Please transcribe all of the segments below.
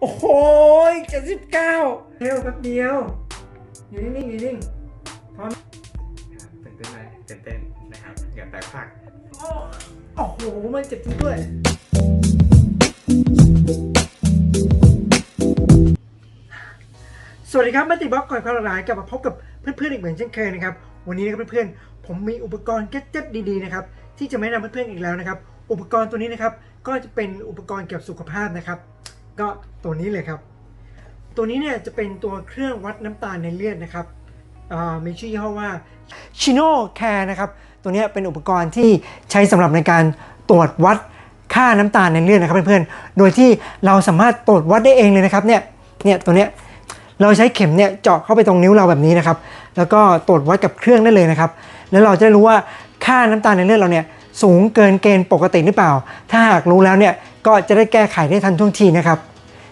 โอ้โหเจ็ดสิบเก้าเร็วแป๊บเดียว อยู่นิ่งๆอยู่นิ่งครับตื่นเต้นไหมตื่นเต้นนะครับอย่าแตกพลาดโอ้โอ้โห มันเจ็บจริงด้วยสวัสดีครับมาติบล็อกก่อนความหลากหลายกลับมาพบกับเพื่อนๆอีกเหมือนเช่นเคยนะครับ วันนี้นะครับเพื่อนๆผมมีอุปกรณ์แก๊เจ็ตดีๆนะครับที่จะมาแนะนำเพื่อนๆอีกแล้วนะครับ อุปกรณ์ตัวนี้นะครับก็จะเป็นอุปกรณ์เกี่ยวกับสุขภาพนะครับ ก็ตัวนี้เลยครับ ตัวนี้เนี่ยจะเป็นตัวเครื่องวัดน้ำตาลในเลือดนะครับอ่ามีชื่อยี่ห้อว่าชิโนแคร์นะครับตัวเนี้ยเป็นอุปกรณ์ที่ใช้สำหรับในการตรวจวัดค่าน้ำตาลในเลือดนะครับเพื่อนๆ โดยที่เราสามารถตรวจวัดได้เองเลยนะครับเนี่ยเนี่ยตัวเนี้ยเราใช้เข็มเนี่ยเจาะเข้าไปตรงนิ้วเราแบบนี้นะครับ แล้วก็ตรวจวัดกับเครื่องได้เลยนะครับ แล้วเราจะรู้ว่าค่าน้ำตาลในเลือดเราเนี่ยสูงเกินเกณฑ์ปกติหรือเปล่า ถ้าหากรู้แล้วเนี่ยก็จะได้แก้ไขได้ทันท่วงทีนะครับ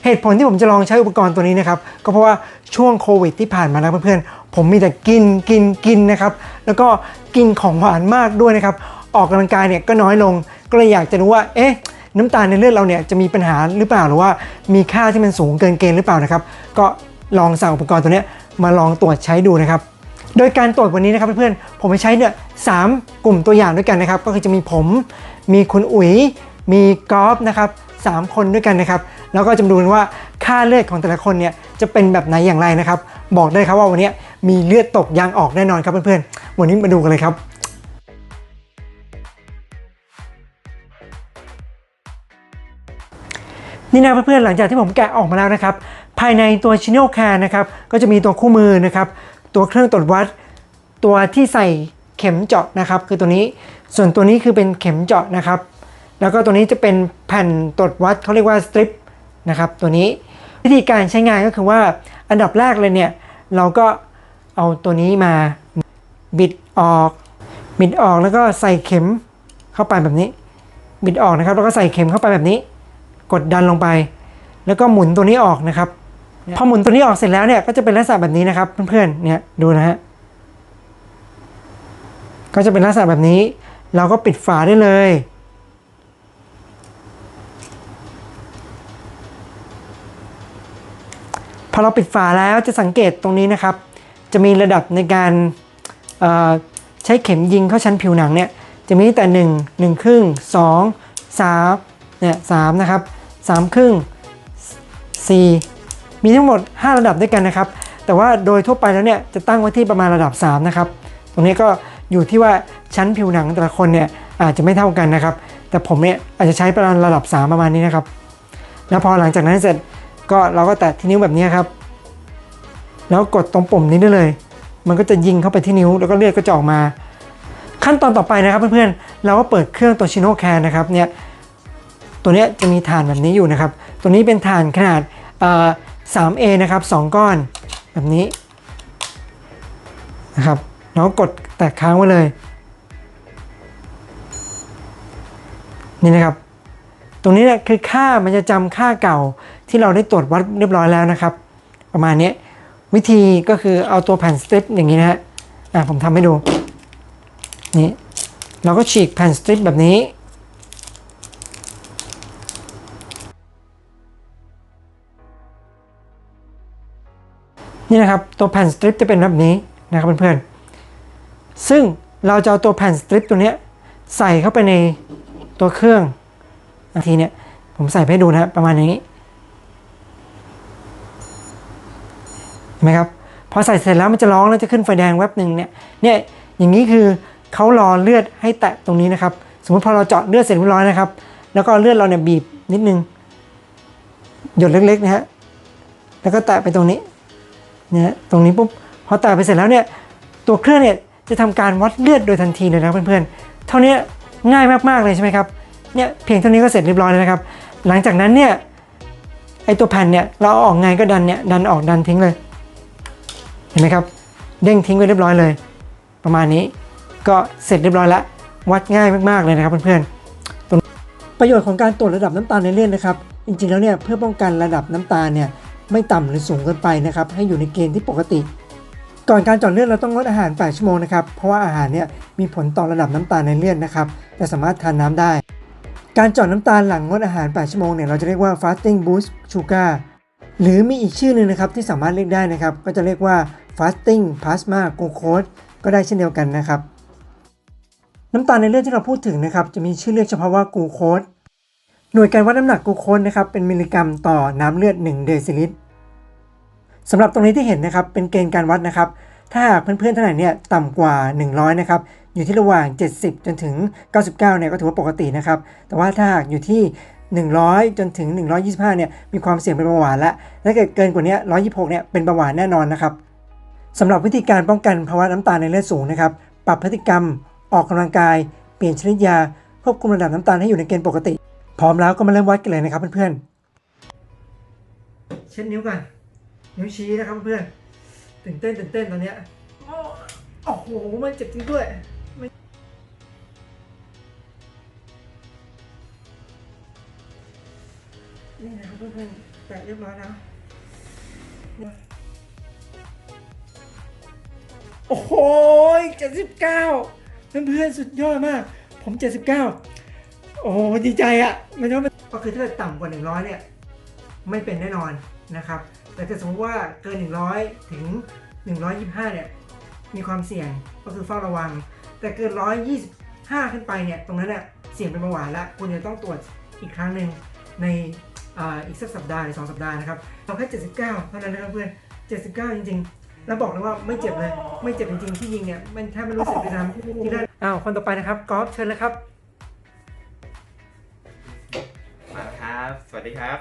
เหตุผลที่ผมจะลองใช้อุปกรณ์ตัวนี้นะครับ ก็เพราะว่าช่วงโควิดที่ผ่านมานะเพื่อนๆ ผมมีแต่กินกินกินนะครับ แล้วก็กินของหวานมากด้วยนะครับ ออกกำลังกายเนี่ยก็น้อยลง ก็เลยอยากจะรู้ว่า เอ๊ะ น้ำตาลในเลือดเราเนี่ยจะมีปัญหาหรือเปล่า หรือว่ามีค่าที่มันสูงเกินเกณฑ์หรือเปล่านะครับ ก็ลองสั่งอุปกรณ์ตัวนี้มาลองตรวจใช้ดูนะครับโดยการตรวจวันนี้นะครับเพื่อนๆ ผมไปใช้เนี่ยสามกลุ่มตัวอย่างด้วยกันนะครับ ก็คือจะมีผม มีคุณอุ๋ย มีกอล์ฟนะครับสามคนด้วยกันนะครับ แล้วก็จะดูกันว่าค่าเลือดของแต่ละคนเนี่ยจะเป็นแบบไหนอย่างไรนะครับ บอกได้ครับว่าวันนี้มีเลือดตกยางออกแน่นอนครับเพื่อนๆ วันนี้มาดูกันเลยครับนี่นะเพื่อนๆ หลังจากที่ผมแกะออกมาแล้วนะครับ ภายในตัวชิโนแคร์นะครับ ก็จะมีตัวคู่มือนะครับ ตัวเครื่องตรวจวัด ตัวที่ใส่เข็มเจาะนะครับ คือตัวนี้ ส่วนตัวนี้คือเป็นเข็มเจาะนะครับ แล้วก็ตัวนี้จะเป็นแผ่นตรวจวัดเขาเรียกว่าสตริป นะครับ ตัวนี้วิธีการใช้งานก็คือว่าอันดับแรกเลยเนี่ย เราก็เอาตัวนี้มาบิดออกบิดออกแล้วก็ใส่เข็มเข้าไปแบบนี้ บิดออกนะครับ แล้วก็ใส่เข็มเข้าไปแบบนี้ กดดันลงไป แล้วก็หมุนตัวนี้ออกนะครับพอหมุนตัวนี้ออกเสร็จแล้วเนี่ยก็จะเป็นลักษณะแบบนี้นะครับเพื่อนๆเนี่ยดูนะฮะก็จะเป็นลักษณะแบบนี้ เราก็ปิดฝาได้เลย พอเราปิดฝาแล้วจะสังเกตตรงนี้นะครับ จะมีระดับในการใช้เข็มยิงเข้าชั้นผิวหนังเนี่ยจะมีตั้งแต่ 1 1 ครึ่ง 2 3เนี่ย3นะครับ3ครึ่ง 4 มีทั้งหมด 5 ระดับด้วยกันนะครับ แต่ว่าโดยทั่วไปแล้วเนี่ยจะตั้งไว้ที่ประมาณระดับ 3 นะครับ ตรงนี้ก็อยู่ที่ว่าชั้นผิวหนังแต่ละคนเนี่ยอาจจะไม่เท่ากันนะครับ แต่ผมเนี่ยอาจจะใช้ประมาณระดับ 3 ประมาณนี้นะครับ แล้วพอหลังจากนั้นเสร็จ ก็เราก็แตะที่นิ้วแบบนี้ครับ แล้วกดตรงปุ่มนี้ได้เลย มันก็จะยิงเข้าไปที่นิ้วแล้วก็เลือดก็จะออกมา ขั้นตอนต่อไปนะครับเพื่อนๆเราก็เปิดเครื่องตัวชิโนแคนนะครับเนี่ยตัวนี้จะมีฐานแบบนี้อยู่นะครับ ตัวนี้เป็นฐานขนาด 3A นะครับ 2 ก้อนแบบนี้นะครับแล้วก็กดแตะค้างไว้เลย นี่นะครับ ตรงนี้เนี่ยคือค่ามันจะจำค่าเก่า ที่เราได้ตรวจวัดเรียบร้อยแล้วนะครับ ประมาณนี้วิธีก็คือเอาตัวแผ่นสตริปอย่างนี้นะฮะอะผมทำให้ดูนี่เราก็ฉีกแผ่นสตริปแบบนี้นี่นะครับตัวแผ่นสตริปจะเป็นแบบนี้นะครับเพื่อนๆ ซึ่งเราจะเอาตัวแผ่นสตริปตัวนี้ใส่เข้าไปในตัวเครื่องทีเนี้ยผมใส่ให้ดูนะครับประมาณอย่างนี้ ห็นไหมครับพอใส่เสร็จแล้วมันจะร้องแล้วจะขึ้นไฟแดงแวบหนึ่งเนี่ยเนี่ยอย่างนี้คือเขารอเลือดให้แตะตรงนี้นะครับ สมมติพอเราเจาะเลือดเสร็จเรียบร้อยนะครับ แล้วก็เลือดเราเนี่ยบีบนิดนึง หยดเล็กๆนะฮะแล้วก็แตะไปตรงนี้เนี่ยตรงนี้ปุ๊บพอแตะไปเสร็จแล้วเนี่ยตัวเครื่องเนี่ยจะทำการวัดเลือดโดยทันทีเลยนะเพื่อนๆ เท่านี้ง่ายมากๆเลยใช่ไหมครับเนี่ยเพียงเท่านี้ก็เสร็จเรียบร้อยแล้วนะครับ หลังจากนั้นเนี่ยไอตัวแผ่นเนี่ยเราเอาออกไงก็ดันเนี่ยดันออกดันทิ้งเลย ห็นไหมครับ เด้งทิ้งไว้เรียบร้อยเลย ประมาณนี้ก็เสร็จเรียบร้อยแล้ว วัดง่ายมากๆเลยนะครับเพื่อนๆประโยชน์ของการตรวจระดับน้ำตาลในเลือดนะครับ จริงๆแล้วเนี่ยเพื่อป้องกันระดับน้ำตาลเนี่ยไม่ต่ำหรือสูงเกินไปนะครับให้อยู่ในเกณฑ์ที่ปกติ ก่อนการเจาะเลือดเราต้องงดอาหาร 8 ชั่วโมงนะครับเพราะว่าอาหารเนี่ยมีผลต่อระดับน้ำตาลในเลือดนะครับแต่สามารถทานน้ำได้ การเจาะน้ำตาลหลังงดอาหาร 8 ชั่วโมงเนี่ยเราจะเรียกว่า fasting boost sugar หรือมีอีกชื่อหนึ่งนะครับที่สามารถเรียกได้นะครับก็จะเรียกว่า fasting plasma glucose ก็ได้เช่นเดียวกันนะครับ น้ำตาลในเลือดที่เราพูดถึงนะครับ จะมีชื่อเรียกเฉพาะว่ากูโคสหน่วยการวัดน้ำหนักกูโคสนะครับเป็นมิลลิกรัมต่อน้ำเลือด 1 เดซิลิตรสำหรับตรงนี้ที่เห็นนะครับเป็นเกณฑ์การวัดนะครับ ถ้าหากเพื่อนๆท่านไหนเนี่ยต่ำกว่า 100 นะครับอยู่ที่ระหว่าง 70 จนถึง 99 เนี่ยก็ถือว่าปกตินะครับ แต่ว่าถ้าหากอยู่ที่ 100 จนถึง 125 เนี่ยมีความเสี่ยงเป็นเบาหวานละถ้าเกิดเกินกว่านี้ 126 เนี่ยเป็นเบาหวานแน่นอนนะครับ สำหรับวิธีการป้องกันภาวะน้ำตาลในเลือดสูงนะครับ ปรับพฤติกรรม ออกกำลังกาย เปลี่ยนชนิดยา ควบคุมระดับน้ำตาลให้อยู่ในเกณฑ์ปกติ พร้อมแล้วก็มาเริ่มวัดกันเลยนะครับเพื่อนๆ เช็ดนิ้วกัน นิ้วชี้นะครับเพื่อนตื่นเต้นตื่นเต้นตอนเนี้ยโอ้โห มันเจ็บจริงด้วยนี่นะครับเพื่อนๆแปะเรียบร้อยแล้ว โอ้โหเจ็ดสิบเก้าเพื่อนๆสุดยอดมาก ผมเจ็ดสิบเก้าโอ้ดีใจอะ่ะมันก็ก็คือถ้าเกิดต่ำกว่าหนึ่งร้อยเนี่ย ไม่เป็นแน่นอนนะครับ แต่ถ้าสมมติว่าเกิน100ถึง125เนี่ย มีความเสี่ยงก็คือเฝ้าระวัง แต่เกิน125ขึ้นไปเนี่ย ตรงนั้นเนี่ยเสี่ยงเป็นเบาหวานล้วคุณจะต้องตรวจอีกครั้งหนึ่งในอ,อีกสักสัปดาห์หรือสองสัปดาห์นะครับเราแค่ 79 เท่านั้นนะครับเพื่อน 79 จริง ๆ แล้วบอกเลยว่าไม่เจ็บเลย ไม่เจ็บจริงๆที่ยิงเนี่ยมันแทบไม่รู้สึกเลยนะที่ได้อ้าวคนต่อไปนะครับกอล์ฟเชิญเลยครับ มาครับ สวัสดีครับ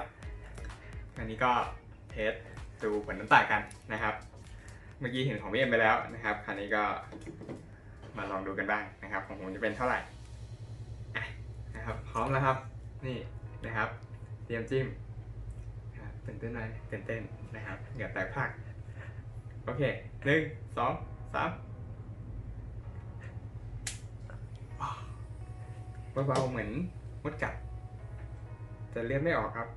อันนี้ก็เทสดูผลน้ำตาลกันนะครับ เมื่อกี้เห็นของพี่เอ็มไปแล้วนะครับ คราวนี้ก็มาลองดูกันบ้างนะครับ ของผมจะเป็นเท่าไหร่อะนะครับ พร้อมแล้วครับ นี่นะครับ เตรียมจิ้มนะครับตื่นเต้นไหมตื่นเต้นนะครับเหงื่อแตกพราก โอเคหนึ่งสองสามเบาๆเหมือนมดกัดแต่เลือดไม่ออกครับ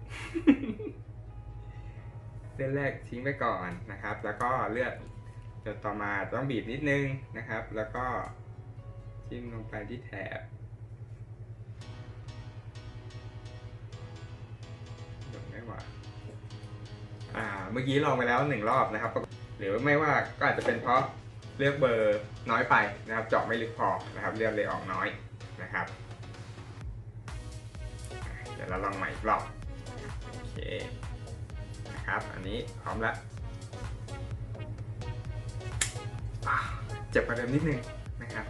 เลือดแรกทิ้งไปก่อนนะครับ แล้วก็เลือดเดี๋ยวต่อมาต้องบีบนิดนึงนะครับ แล้วก็จิ้มลงไปที่แถบเดี๋ยวไม่ว่าอ่า เมื่อกี้ลองไปแล้วหนึ่งรอบนะครับ หรือไม่ว่าก็อาจจะเป็นเพราะเลือกเบอร์น้อยไปนะครับเจาะไม่ลึกพอนะครับเลือดเลยออกน้อยนะครับ เดี๋ยวเราลองใหม่อีกรอบโอเคนะครับอันนี้พร้อมแล้วเจ็บกว่าเดิมนิดนึงนะครับ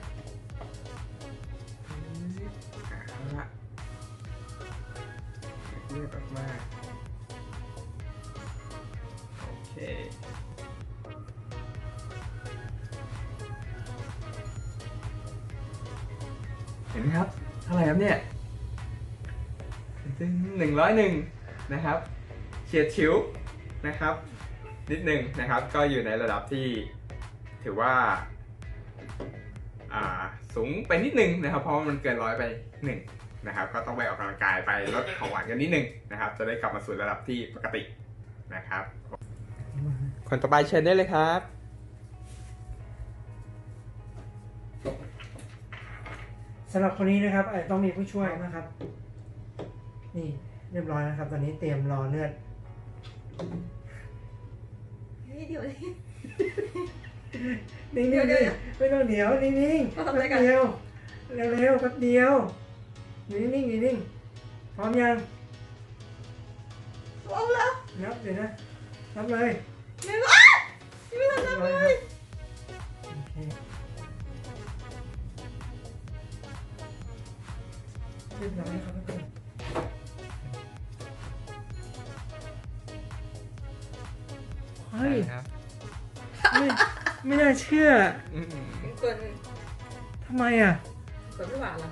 ท่าไหร่ครับเนี่ยหนึ่งร้อยหนึ่งนะครับเฉียดฉิวนะครับ นิดหนึ่งนะครับก็อยู่ในระดับที่ถือว่าสูงไปนิดนึงนะครับ เพราะมันเกินร้อยไปหนึ่งนะครับ ก็ต้องไปออกกำลังกายไปลดของหวานกันนิดนึงนะครับ จะได้กลับมาสู่ระดับที่ปกตินะครับ คนต่อไปเชิญได้เลยครับ สำหรับคนนี้นะครับอาจจะต้องมีผู้ช่วยนะครับ นี่เรียบร้อยนะครับ ตอนนี้เตรียมรอเลือดเฮ้ยเดี๋ยวนี้ นิ่งเดี๋ยวๆเดี๋ยวไม่ต้องเดี๋ยวนิ่งๆมาทำอะไรกันแป๊บเดียวเร็วๆแป๊บเดียวอยู่นิ่งๆอยู่นิ่งพร้อมยังเอาแล้วนับเดี๋ยวนะนับเลย ไม่ว่าไม่ทันเรียบทำร้อยเลครับย เรียบร้อยครับทุกคนเฮ้ยครับไม่ไม่น่าเชื่ออืมกวนทำไมอะกวนไม่หวานเหรอ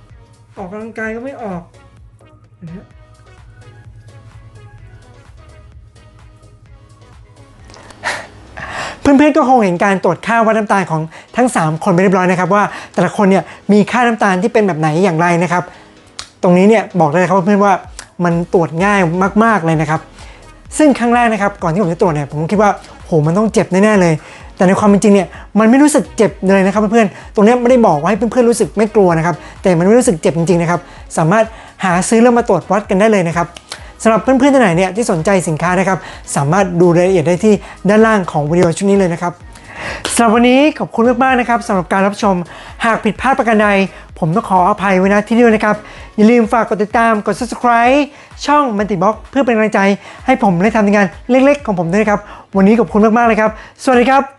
ออกกำลังกายก็ไม่ออกเดี๋ยวนะเพื่อนๆก็คงเห็นการตรวจค่าวัดน้ำตาลของทั้ง 3 คนไปเรียบร้อยนะครับ ว่าแต่ละคนเนี่ยมีค่าน้ำตาลที่เป็นแบบไหนอย่างไรนะครับต รงนี้เนี่ยบอกเลยครับเพื่อนว่ามันตรวจง่ายมาก ๆเลยนะครับ ซึ่งครั้งแรกนะครับก่อนที่ผมจะตรวจเนี่ยผมคิดว่าโหมันต้องเจ็บแน่ๆเลย แต่ในความเป็นจริงเนี่ยมันไม่รู้สึกเจ็บเลยนะครับเพื่อนๆตรงนี้ไม่ได้บอกว่าให้เพื่อนๆรู้สึกไม่กลัวนะครับแต่มันไม่รู้สึกเจ็บจริงๆนะครับสามารถหาซื้อแล้วมาตรวจวัดกันได้เลยนะครับสำหรับเพื่อนๆท่านไหนเนี่ยที่สนใจสินค้านะครับสามารถดูรายละเอียดได้ที่ด้านล่างของวิดีโอชุดนี้เลยนะครับ สำหรับวันนี้ขอบคุณมากๆนะครับสำหรับการรับชมหากผิดพลาดประการใด ผมต้องขออภัยไว้นะที่นี่ด้วยนะครับ อย่าลืมฝากกดติดตามกด subscribe ช่องมันติบ็อกเพื่อเป็นกำลังใจ ให้ผมได้ทำงานเล็กๆ ของผมด้วยนะครับ วันนี้ขอบคุณมากๆเลยครับ สวัสดีครับ